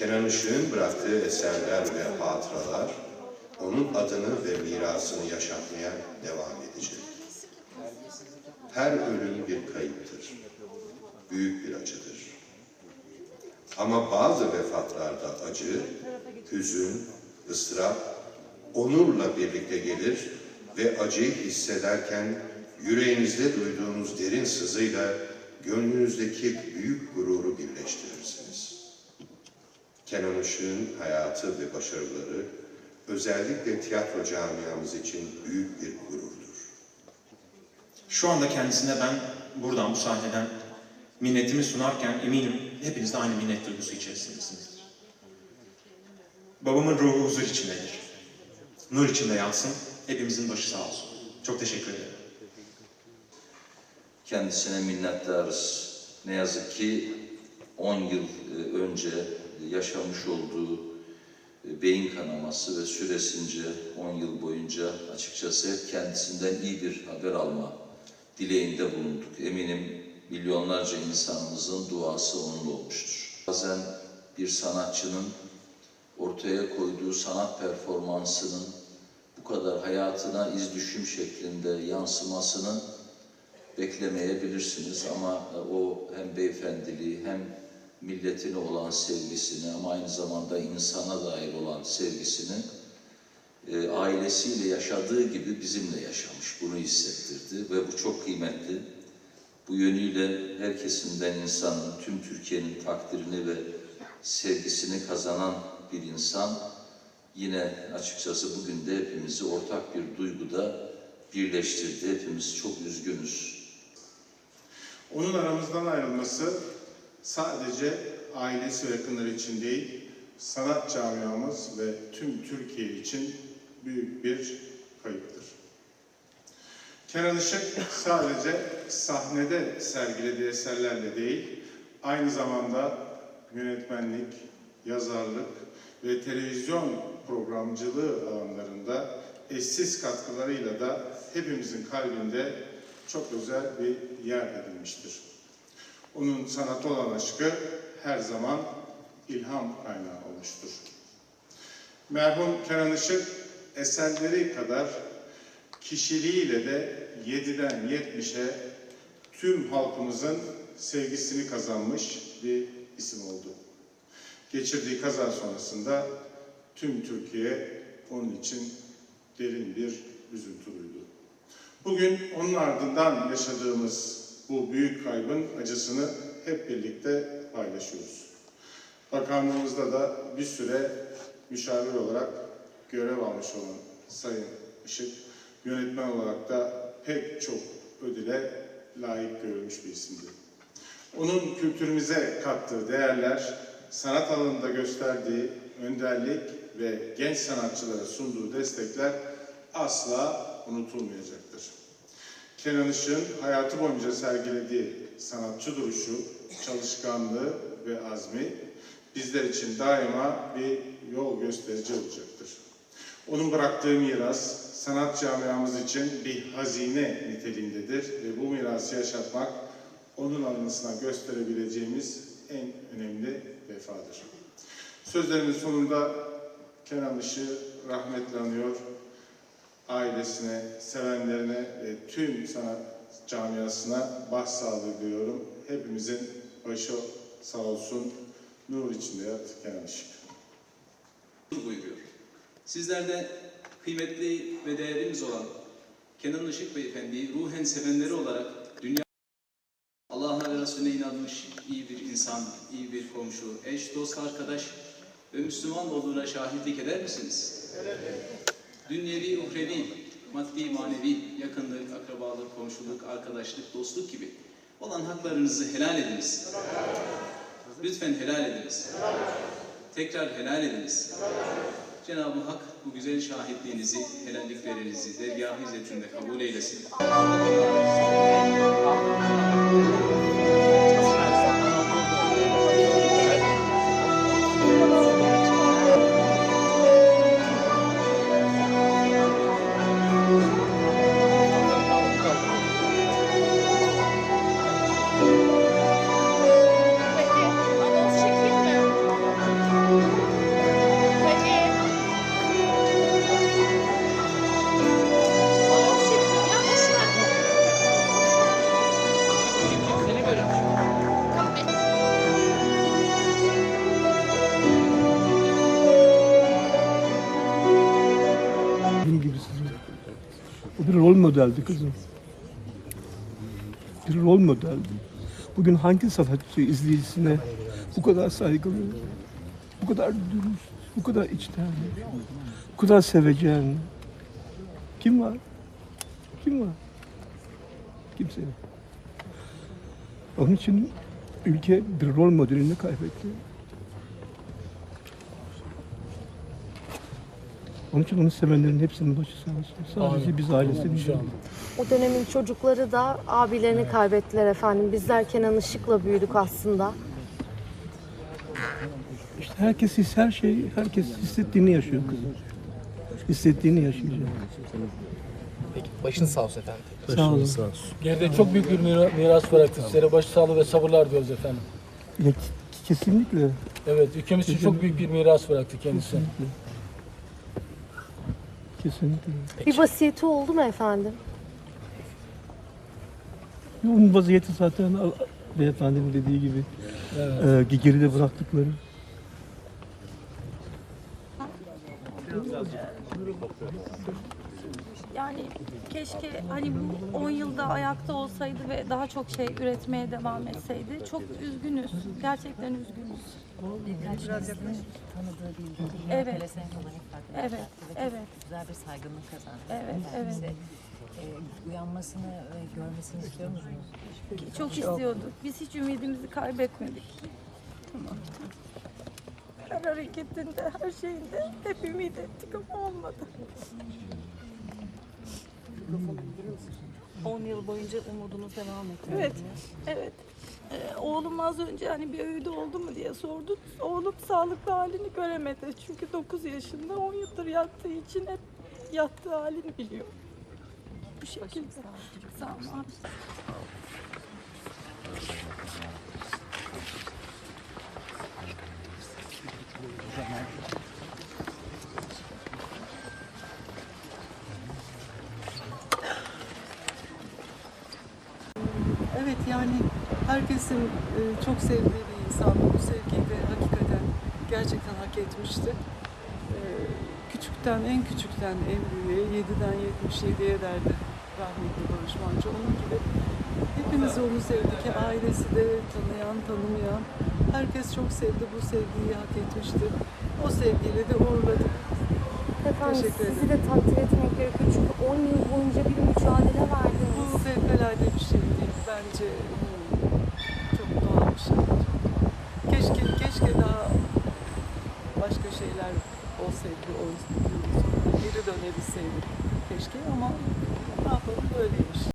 Kenan Işık'ın bıraktığı eserler ve hatıralar onun adını ve mirasını yaşatmaya devam edecek. Her ölüm bir kayıptır. Büyük bir acıdır. Ama bazı vefatlarda acı, hüzün, ıstırap, onurla birlikte gelir ve acıyı hissederken yüreğinizde duyduğunuz derin sızıyla gönlünüzdeki büyük gururu birleştirirsiniz. Kenan Işık'ın hayatı ve başarıları özellikle tiyatro camiamız için büyük bir gururdur. Şu anda kendisine ben buradan bu sahneden minnetimi sunarken eminim hepiniz de aynı minnet duygusu içerisindesinizdir. Babamın ruhu huzur içindedir. Nur içinde yatsın. Hepimizin başı sağ olsun. Çok teşekkür ederim. Kendisine minnettarız. Ne yazık ki 10 yıl e, önce yaşamış olduğu e, beyin kanaması ve süresince 10 yıl boyunca açıkçası kendisinden iyi bir haber alma dileğinde bulunduk. Eminim milyonlarca insanımızın duası onunla olmuştur. Bazen bir sanatçının ortaya koyduğu sanat performansının bu kadar hayatına iz düşüm şeklinde yansımasını beklemeyebilirsiniz ama e, o hem beyefendiliği hem milletine olan sevgisini ama aynı zamanda insana dair olan sevgisini e, ailesiyle yaşadığı gibi bizimle yaşamış. Bunu hissettirdi ve bu çok kıymetli. Bu yönüyle her kesimden insanın, tüm Türkiye'nin takdirini ve sevgisini kazanan bir insan yine açıkçası bugün de hepimizi ortak bir duyguda birleştirdi. Hepimiz çok üzgünüz. Onun aramızdan ayrılması sadece ailesi ve yakınları için değil, sanat camiamız ve tüm Türkiye için büyük bir kayıptır. Kenan Işık sadece sahnede sergilediği eserlerle değil, aynı zamanda yönetmenlik, yazarlık ve televizyon programcılığı alanlarında eşsiz katkılarıyla da hepimizin kalbinde çok özel bir yer edinmiştir. Onun sanata olan aşkı her zaman ilham kaynağı olmuştur. Merhum Kenan Işık eserleri kadar kişiliğiyle de 7'den 70'e tüm halkımızın sevgisini kazanmış bir isim oldu. Geçirdiği kaza sonrasında tüm Türkiye onun için derin bir üzüntü duydu. Bugün onun ardından yaşadığımız bu büyük kaybın acısını hep birlikte paylaşıyoruz. Bakanlığımızda da bir süre müşavir olarak görev almış olan Sayın Işık, yönetmen olarak da pek çok ödüle layık görülmüş bir isimdi. Onun kültürümüze kattığı değerler, sanat alanında gösterdiği önderlik ve genç sanatçılara sunduğu destekler asla unutulmayacaktır. Kenan Işık'ın hayatı boyunca sergilediği sanatçı duruşu, çalışkanlığı ve azmi bizler için daima bir yol gösterici olacaktır. Onun bıraktığı miras sanat camiamız için bir hazine niteliğindedir ve bu mirası yaşatmak onun anısına gösterebileceğimiz en önemli vefadır. Sözlerimin sonunda Kenan Işık'ı rahmetle anıyor, ailesine, sevenlerine ve tüm sanat camiasına başsağlığı diliyorum. Hepimizin başı sağ olsun, nur içinde yat Kenan Işık. buyuruyor. Sizler de kıymetli ve değerimiz olan Kenan Işık Beyefendi'yi ruhen sevenleri olarak dünya Allah'a ve Resulüne inanmış iyi bir insan, iyi bir komşu, eş, dost, arkadaş ve Müslüman olduğuna şahitlik eder misiniz? Dünyevi, uhrevi, maddi, manevi, yakınlık, akrabalık, komşuluk, arkadaşlık, dostluk gibi olan haklarınızı helal ediniz. Lütfen helal ediniz. Tekrar helal ediniz. Cenab-ı Hak bu güzel şahitliğinizi, helalliklerinizi dergâh-ı kabul eylesin. Rol modeldi kızım. Bir rol modeldi. Bugün hangi sanatçı izleyicisine bu kadar saygılı, bu kadar dürüst, bu kadar içten, bu kadar sevecen? Kim var? Kim var? Kimse. Onun için ülke bir rol modelini kaybetti. Onun için onu sevenlerin hepsinin başı sağ olsun. Sadece biz ailesinin değil. O dönemin çocukları da abilerini kaybettiler efendim. Bizler Kenan Işık'la büyüdük aslında. İşte herkes his, her şey, herkes hissettiğini yaşıyor kızım. Hissettiğini yaşayacak. Peki başınız sağ olsun efendim. Sağ olun. Geride çok büyük bir mira- miras bıraktı sizlere. Başsağlığı ve sabırlar diyoruz efendim. Ya, kesinlikle. Evet, ülkemiz için çok büyük bir miras bıraktı kendisi. Kesinlikle. Bir vasiyeti oldu mu efendim? Onun vaziyeti zaten beyefendinin dediği gibi e, geride bıraktıkları. Yani keşke hani bu 10 yılda ayakta olsaydı ve daha çok şey üretmeye devam etseydi. Çok üzgünüz. Gerçekten üzgünüz. tanıdığı, bildiği, Evet. evet. Evet, evet. Güzel bir saygınlık kazandı. Evet, evet. bize, e, uyanmasını ve görmesini istiyor musunuz? Çok istiyorduk. Biz hiç ümidimizi kaybetmedik. Her hareketinde, her şeyinde hep ümit ettik ama olmadı. 10 yıl boyunca umudunuz devam etti. Evet, evet. Ee, oğlum az önce hani bir öğüdü oldu mu diye sordu. Oğlum sağlıklı halini göremedi. Çünkü 9 yaşında 10 yıldır yattığı için hep yattığı halini biliyor. Bu şekilde. Sağ olun abi. Evet yani herkesin e, çok sevdiği bir insan. Bu sevgiyi de hakikaten gerçekten hak etmişti. E, Küçükten, en küçükten en büyüğe, 7'den 77'ye derdi rahmetli Barış Manço. Onun gibi hepimiz onu sevdik. Ailesi de tanıyan, tanımayan. Herkes çok sevdi. Bu sevgiyi hak etmişti. O sevgiyle de uğurladık. Efendim Teşekkür sizi de takdir etmek gerekiyor. Çünkü 10 yıl boyunca bir